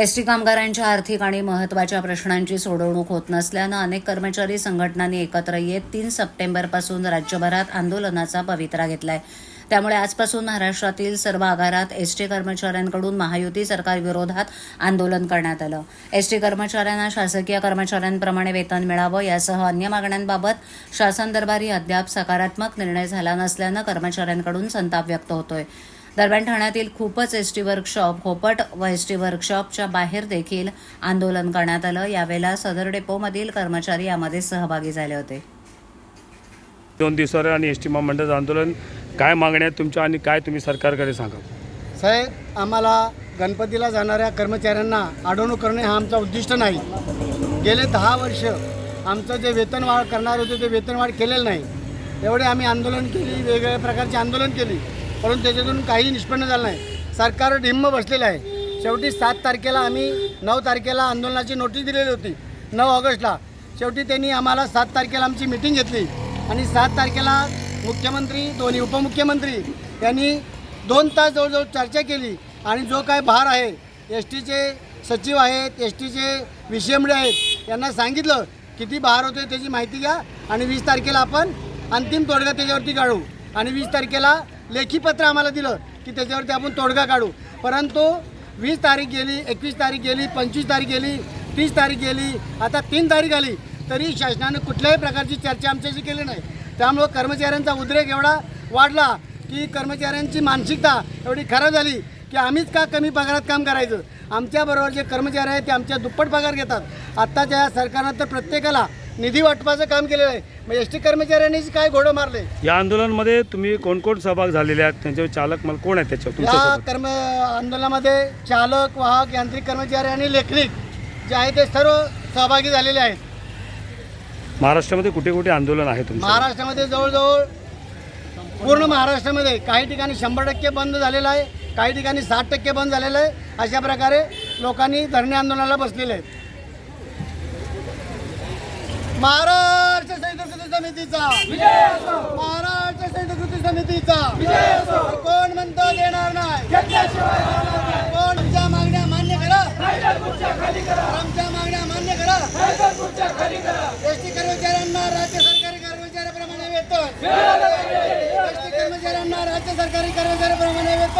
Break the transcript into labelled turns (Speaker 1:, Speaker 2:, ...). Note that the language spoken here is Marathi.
Speaker 1: एसटी कामगारांच्या आर्थिक आणि महत्त्वाच्या प्रश्नांची सोडवणूक होत नसल्यानं अनेक कर्मचारी संघटनांनी एकत्र येत तीन सप्टेंबरपासून राज्यभरात आंदोलनाचा पवित्रा घेतलाय. त्यामुळे आजपासून महाराष्ट्रातील सर्व आगारात एसटी कर्मचाऱ्यांकडून महायुती सरकारविरोधात आंदोलन करण्यात आलं. एसटी कर्मचाऱ्यांना शासकीय कर्मचाऱ्यांप्रमाणे वेतन मिळावं यासह अन्य मागण्यांबाबत शासन दरबारी अद्याप सकारात्मक निर्णय झाला नसल्यानं कर्मचाऱ्यांकडून संताप व्यक्त होतोय. दरम्यान ठाण्यातील खूपच एसटी वर्कशॉप खोपट व एसटी वर्कशॉपच्या बाहेर देखील आंदोलन करण्यात आलं. यावेळेला सदर डेपोमधील कर्मचारी यामध्ये सहभागी झाले होते.
Speaker 2: दोन दिवसावर आणि एस टी महामंडळाचं आंदोलन काय मागण्या आहेत तुमच्या आणि काय तुम्ही सरकारकडे सांगा
Speaker 3: साहेब आम्हाला गणपतीला जाणाऱ्या कर्मचाऱ्यांना अडवणूक करणे हा आमचा उद्दिष्ट नाही. गेले दहा वर्ष आमचं जे वेतनवाढ करणार होते ते वेतनवाढ केलेलं नाही. एवढे आम्ही आंदोलन केली वेगवेगळ्या प्रकारची आंदोलन केली. परंतु त्याच्यातून काही निष्पन्न झालं नाही. सरकार ढिम्म बसलेलं आहे. शेवटी सात तारखेला आम्ही नऊ तारखेला आंदोलनाची नोटीस दिलेली होती. नऊ ऑगस्टला. शेवटी त्यांनी आम्हाला सात तारखेला आमची मिटिंग घेतली. आणि सात तारखेला मुख्यमंत्री दोन्ही उपमुख्यमंत्री यांनी दोन तास जवळजवळ चर्चा केली. आणि जो काय भार आहे एस टीचे सचिव आहेत एस टीचे विषयमडे आहेत यांना सांगितलं किती भार होते त्याची माहिती घ्या आणि वीस तारखेला आपण अंतिम तोडगा त्याच्यावरती काढू. आणि वीस तारखेला लेखी पत्र आम्हाला दिलं की त्याच्यावरती आपण तोडगा काढू. परंतु वीस तारीख गेली एकवीस तारीख गेली पंचवीस तारीख गेली तीस तारीख गेली आता तीन तारीख आली तरी शासनाने कुठल्याही प्रकारची चर्चा आमच्याशी केली नाही. त्यामुळं कर्मचाऱ्यांचा उद्रेक एवढा वाढला की कर्मचाऱ्यांची मानसिकता एवढी खराब झाली की आम्हीच का कमी पगारात काम करायचं? आमच्याबरोबर जे कर्मचारी आहेत ते आमच्या दुप्पट पगार घेतात. आत्ताच्या या सरकारनं तर प्रत्येकाला निधी वाटपाचं काम केलेलं आहे. मग एस टी कर्मचाऱ्यांनीच काय घोडं मारले?
Speaker 2: या आंदोलनामध्ये तुम्ही कोण कोण सहभाग झालेले आहेत? त्यांच्यावर चालक मला कोण आहे त्याच्यावर?
Speaker 3: या
Speaker 2: तुमच्यासोबत
Speaker 3: कर्म आंदोलनामध्ये चालक वाहक यांत्रिक कर्मचारी आणि लेखनिक जे आहे ते सर्व सहभागी झालेले आहेत.
Speaker 2: महाराष्ट्रामध्ये कुठे कुठे आंदोलन आहे तुमचं?
Speaker 3: महाराष्ट्रामध्ये जवळजवळ पूर्ण महाराष्ट्रामध्ये काही ठिकाणी शंभर टक्के बंद झालेलं आहे काही ठिकाणी साठ टक्के बंद झालेलं आहे. अशा प्रकारे लोकांनी धरणे आंदोलनाला बसलेले आहेत. महाराष्ट्र सैनिक कृती समितीचा. महाराष्ट्र सैनिक कृती समितीचा कोण म्हणतो देणार नाही? कोण आमच्या मागण्या मान्य करा? आमच्या मागण्या मान्य करा? एसटी कर्मचाऱ्यांना राज्य सरकारी कर्मचाऱ्याप्रमाणे वेतन. एसटी कर्मचाऱ्यांना राज्य सरकारी कर्मचाऱ्याप्रमाणे वेतन.